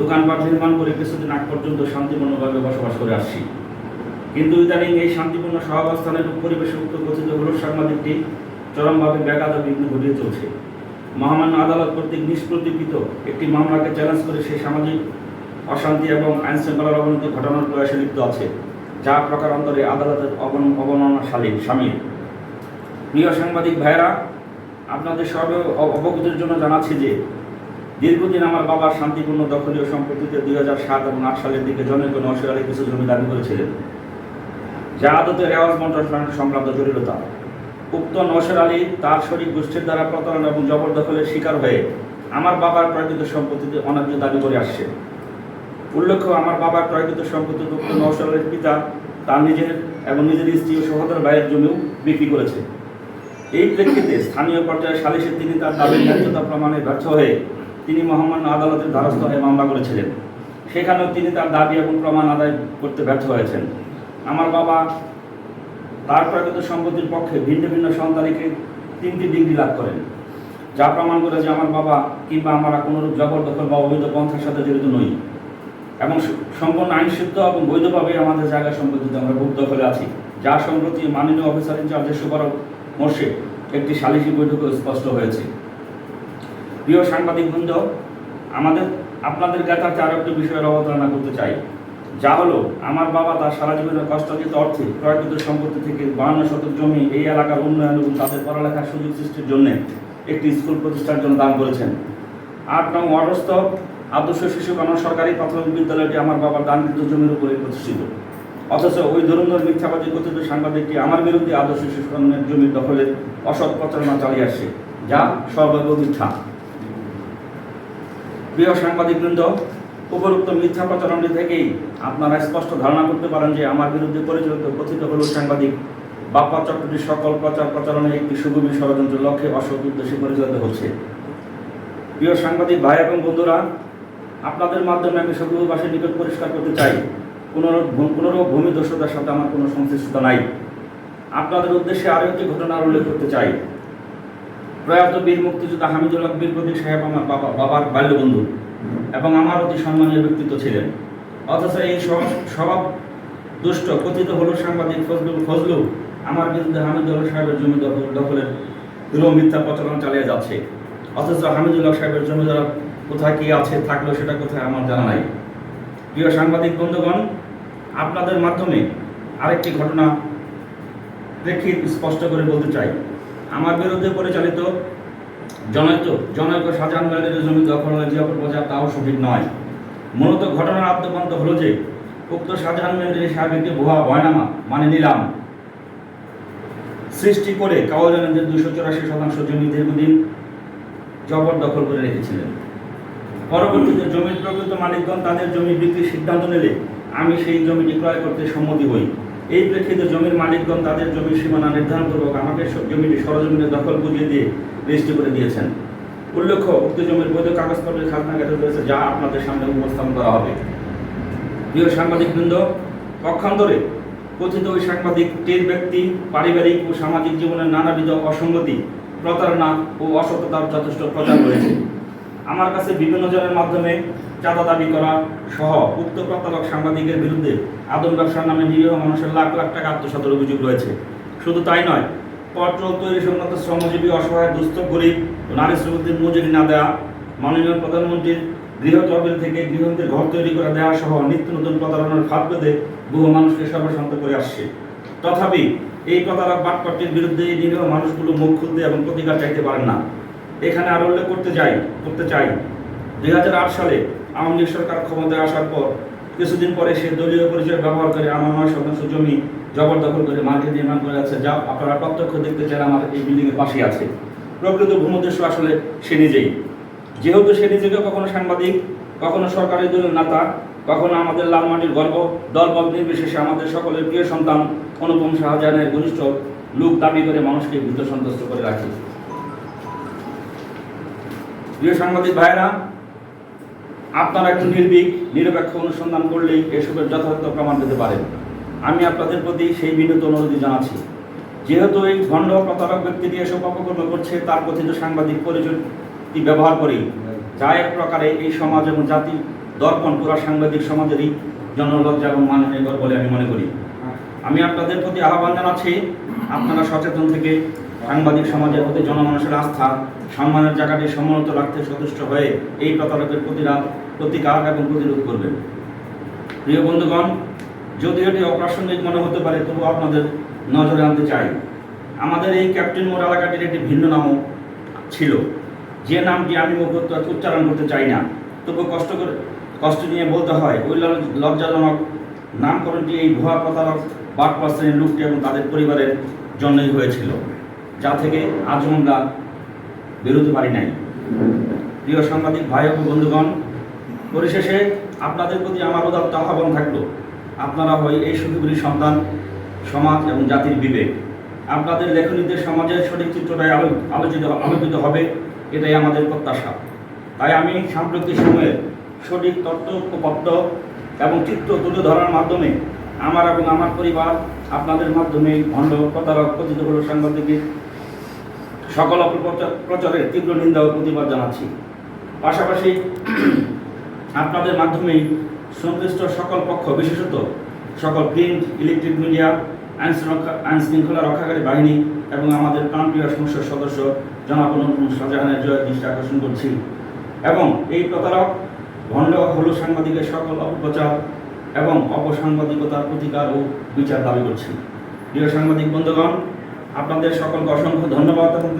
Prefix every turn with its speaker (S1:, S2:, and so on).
S1: দোকানপাট নির্মাণ করে কিছুদিন আগ পর্যন্ত শান্তিপূর্ণভাবে বসবাস করে আসছি। কিন্তু ইদানিং এই শান্তিপূর্ণ সহাবস্থানের পরিবেশে উক্ত কথিত হলুদ সাংবাদিকটি চরমভাবে ব্যাঘাত বিঘ্ন ঘটিয়ে চলছে। মহামান্য আদালত কর্তৃক নিষ্প্রতিকৃত একটি মামলাকে চ্যালেঞ্জ করে সেই সামাজিক অশান্তি এবং আইন শৃঙ্খলার অবনতি ঘটানোর প্রয়াসে লিপ্ত আছে, যা প্রকারান্তরে আদালতের অবন- অবমাননাশালী সামিল। প্রিয় সাংবাদিক ভাইয়েরা, আপনাদের সর্ব অবগতির জন্য জানাচ্ছি যে দীর্ঘদিন আমার বাবা শান্তিপূর্ণ, দখলীয় সম্পত্তিতে দুই হাজার সাত এবং আট সালের দিকে জনৈক নওশের আলী কিছু জমি দাবি করেছিলেন। যা আদতে রেওয়াজ মন্ত্রণ সংক্রান্ত জটিলতা। উক্ত নওশের আলী তার শরীর গোষ্ঠীর দ্বারা প্রতারণা এবং জবরদখলের শিকার হয়ে আমার বাবার ক্রয়কৃত সম্পত্তিতে অনার্য দাবি করে আসছে। উল্লেখ্য, আমার বাবার ক্রয়কৃত সম্পত্তি উক্ত নওশের আলীর পিতা তার নিজের এবং নিজের স্ত্রী ও সহোদর ভাইয়ের জমিও বিক্রি করেছে। এই প্রেক্ষিতে স্থানীয় পর্যায়ে সালিশে তিনি তার দাবির ন্যায্যতা প্রমাণে ব্যর্থ হয়ে তিনি মহামান্য আদালতের দ্বারস্থ হয়ে মামলা করেছিলেন। সেখানেও তিনি তার দাবি এবং প্রমাণ আদায় করতে ব্যর্থ হয়েছেন। আমার বাবা তার প্রকৃত সম্পত্তির পক্ষে ভিন্ন ভিন্ন সন্তানীকে তিনটি ডিগ্রি লাভ করেন। যা প্রমাণ করে যে আমার বাবা কিংবা আমরা কোনোরূপ জবরদখল বা অবৈধ পন্থার সাথে জড়িত নই। এবং সম্পূর্ণ আইনসিদ্ধ এবং বৈধভাবে আমাদের জায়গা সম্পত্তিতে আমরা ভোগ দখলে আছি। যা সম্প্রতি মাননীয় অফিসার ইনচার্জের সুপরামর্শে একটি সালিসি বৈঠকে স্পষ্ট হয়েছে। প্রিয় সাংবাদিক বৃন্দ, আমাদের, আপনাদের জ্ঞাতার্থে আরও একটি বিষয়ের অবতারণা করতে চাই। যা হলো, আমার বাবা তার সারা জীবনের কষ্টার্জিত অর্থে ক্রয়কৃত সম্পত্তি থেকে বাহান্ন শতক জমি এই এলাকার উন্নয়ন এবং তাদের পড়ালেখার সুযোগ সৃষ্টির জন্য একটি স্কুল প্রতিষ্ঠার জন্য দান করেছেন। আট নং ওয়ারস্থ আদর্শ শিশু কানন সরকারি প্রাথমিক বিদ্যালয়টি আমার বাবার দানকৃত জমির উপরে প্রতিষ্ঠিত। অথচ ওই ধরনের মিথ্যাবাদী কথিত সাংবাদিকটি আমার বিরুদ্ধে আদর্শ শিশু জমির দখলের অসৎ প্রচারণা চালিয়ে আসছে, যা সর্বৈব মিথ্যা। প্রিয় সাংবাদিকবৃন্দ, উপরোক্ত মিথ্যা প্রচারণটি থেকেই আপনারা স্পষ্ট ধারণা করতে পারেন যে আমার বিরুদ্ধে পরিচালিত কথিত হলুদ সাংবাদিক বাপ্পা চক্রটির সকল প্রচার প্রচারণে একটি সুগভীর ষড়যন্ত্রের লক্ষ্যে অসৎ উদ্দেশ্যে পরিচালিত হচ্ছে। প্রিয় সাংবাদিক ভাই এবং বন্ধুরা, আপনাদের মাধ্যমে আমি সকলবাসীর নিকট পরিষ্কার করতে চাই পুনর- পুনরূপ ভূমিদস্যতার সাথে আমার কোনো সংশ্লিষ্টতা নাই। আপনাদের উদ্দেশ্যে আরও একটি ঘটনার উল্লেখ করতে চাই। প্রয়াত বীর মুক্তিযোদ্ধা হামিদুল হক বীর প্রতীক সাহেব আমার বাবা, বাবার বাল্যবন্ধু এবং আমার অতি সম্মানীয় ব্যক্তিত্ব ছিলেন। অথচ এই সব- স্বভাব দুষ্ট, কথিত হলো সাংবাদিক ফজলুল ফজলু আমার বিরুদ্ধে হামিদুল হক সাহেবের জমি দখল, দখলের দৃঢ় মিথ্যা প্রচলন চালিয়ে যাচ্ছে। অথচ হামিদুল হক সাহেবের জমি কোথায়, কি আছে থাকলেও সেটা কোথায় আমার জানা নাই। প্রিয় সাংবাদিক বন্ধুগণ, আপনাদের মাধ্যমে আরেকটি ঘটনা প্রেক্ষিত স্পষ্ট করে বলতে চাই। আমার বিরুদ্ধে পরিচালিত জনৈক জনৈক শাহজাহান ব্যান্ডের জমি দখল হয়ে যে প্রচার তাও সঠিক নয়। মূলত ঘটনার আদ্যপান্ত হলো যে, উক্ত শাহজাহান ব্যান্ডের সাহেব একটি ভুয়া বয়নামা মানে নিলাম। সৃষ্টি করে কাওয়াজানের দুশো চুরাশি শতাংশ জমি দীর্ঘদিন জবরদখল করে রেখেছিলেন। পরবর্তীতে জমির প্রকৃত মালিকগণ তাদের জমি বিক্রির সিদ্ধান্ত নিলে আমি সেই জমিটি ক্রয় করতে সম্মতি হই। এই প্রেক্ষিতে জমির মালিকগণ তাদের জমির সীমানা নির্ধারণ পূর্বক আমাকে জমিটি সরজমিনে দখল বুঝিয়ে দিয়ে রেজিস্ট্রি করে দিয়েছেন। উল্লেখ্য, উক্ত জমির বৈধ কাগজপত্রের খাজনা কাটে রয়েছে যা আপনাদের সামনে উপস্থাপন করা হবে। প্রিয় সাংবাদিকবৃন্দ পক্ষান্তরে কথিত ওই সাংবাদিকটির ব্যক্তি, পারিবারিক ও সামাজিক জীবনের নানাবিধ অসঙ্গতি, প্রতারণা ও অসততার যথেষ্ট প্রচার রয়েছে আমার কাছে বিভিন্ন জনের মাধ্যমে চাঁদা দাবি করা সহ উক্ত প্রতারক সাংবাদিকের বিরুদ্ধে আদম ব্যবসার নামে নিরীহ মানুষের লাখ লাখ টাকা আত্মসাতের অভিযোগ রয়েছে। শুধু তাই নয় পত্র তৈরি সংক্রান্ত শ্রমজীবী, অসহায়, দুস্থ, গরিব ও নারী শ্রমিকদের মজুরি না দেওয়া মাননীয় প্রধানমন্ত্রীর গৃহ তহবিল থেকে গৃহদের ঘর তৈরি করে দেওয়া সহ নিত্য নতুন প্রতারণার ফাঁদ পেতে বহু মানুষকে সর্বশান্ত করে আসছে। তথাপি এই প্রতারক বাটপাটির বিরুদ্ধে এই নিরীহ মানুষগুলো মুখ খুলতে এবং প্রতিকার চাইতে পারেন না। এখানে আরও উল্লেখ করতে চাই করতে চাই। দুই হাজার আট সালে আওয়ামী লীগ সরকার ক্ষমতায় আসার পর কিছুদিন পরে সে দলীয় পরিচয় ব্যবহার করে আমার নয় শতাংশ জমি জবরদখল করে মার্কেট নির্মাণ করে আছে যা আপনারা প্রত্যক্ষ দেখতে চান আমার এই বিল্ডিং এর পাশে আছে। প্রকৃত ভূমধ্যস্য আসলে সে নিজেই। যেহেতু সে নিজেকে কখনো সাংবাদিক, কখনো সরকারি দলের নেতা, কখনো আমাদের লালমাটির গর্ব, দলবল নির্বিশেষে আমাদের সকলের প্রিয় সন্তান অনুপম শাহজাহানের ঘনিষ্ঠ লোক দাবি করে মানুষকে ভীত সন্তুষ্ট করে রাখে। প্রিয় সাংবাদিক ভাইরা আপনারা একটু নির্ভীক, নিরপেক্ষ অনুসন্ধান করলেই এসবের যথাযথ প্রমাণ পেতে পারেন। আমি আপনাদের প্রতি সেই বিনীত অনুরোধ জানাচ্ছি। যেহেতু এই ভণ্ড প্রতারক ব্যক্তিটি এসব অপকর্ম করছে, তার কথিত সাংবাদিক পরিচয়টি ব্যবহার করেই। যা এক প্রকারে এই সমাজ এবং জাতি দর্পণ, পুরা সাংবাদিক সমাজেরই জনলজ্জা এবং মাননীয় বলে আমি মনে করি। আমি আপনাদের প্রতি আহ্বান জানাচ্ছি, আপনারা সচেতন থেকে সাংবাদিক সমাজের প্রতি জনমানুষের আস্থা, সম্মানের জায়গাটি সম্মানিত রাখতে সচেষ্ট হয়ে এই প্রতারকের প্রতিরাত প্রতিকার এবং প্রতিরোধ করবেন প্রিয় বন্ধুগণ, যদিও এটি অপ্রাসঙ্গিক মনে হতে পারে তবু আপনাদের নজরে আনতে চাই। আমাদের এই ক্যাপ্টেন মোড় এলাকাটির একটি ভিন্ন নামও ছিল। যে নামটি আমি উচ্চারণ করতে চাই না। তবু কষ্ট করে, কষ্ট নিয়ে বলতে হয়, ওই লজ- লজ্জাজনক নামকরণটি এই ভুয়া প্রতারক বাটপা শ্রেণির লোকটি এবং তাদের পরিবারের জন্যই হয়েছিল। যা থেকে আজও আমরা বেরোতে পারি নাই। প্রিয় সাংবাদিক ভাই ও বন্ধুগণ, পরিশেষে আপনাদের প্রতি আমার উদাত্ত আহ্বান থাকল। আপনারা হয় এই সুখীগুলি সন্তান, সমাজ এবং জাতির বিবেক। আপনাদের লেখনীতে সমাজের সঠিক চিত্রটাই আলো আলোচিত আলোকিত হবে, এটাই আমাদের প্রত্যাশা। তাই আমি সাম্প্রতিক সময়ে সঠিক তথ্য, উপপাদ্য এবং চিত্র তুলে ধরার মাধ্যমে আমার এবং আমার পরিবার আপনাদের মাধ্যমে ভণ্ড, প্রতারক কথিত হল সাংবাদিকের সকল অপপ্রচার প্রচারের তীব্র নিন্দা ও প্রতিবাদ জানাচ্ছি। পাশাপাশি আপনাদের মাধ্যমেই সংশ্লিষ্ট সকল পক্ষ, বিশেষত সকল প্রিন্ট, ইলেকট্রিক মিডিয়া, আইন আইন শৃঙ্খলা রক্ষাকারী বাহিনী এবং আমাদের প্রাণপ্রিয় সংসদ সদস্য জনাব শাহজাহানের জয়ের দৃষ্টি আকর্ষণ করছি। এবং এই প্রতারক, ভণ্ড হলু সাংবাদিকের সকল অপপ্রচার এবং অপসাংবাদিকতার প্রতিকার ও বিচার দাবি করছি। প্রিয় সাংবাদিক বন্ধুগণ, আপনাদের সকলকে অসংখ্য ধন্যবাদ এবং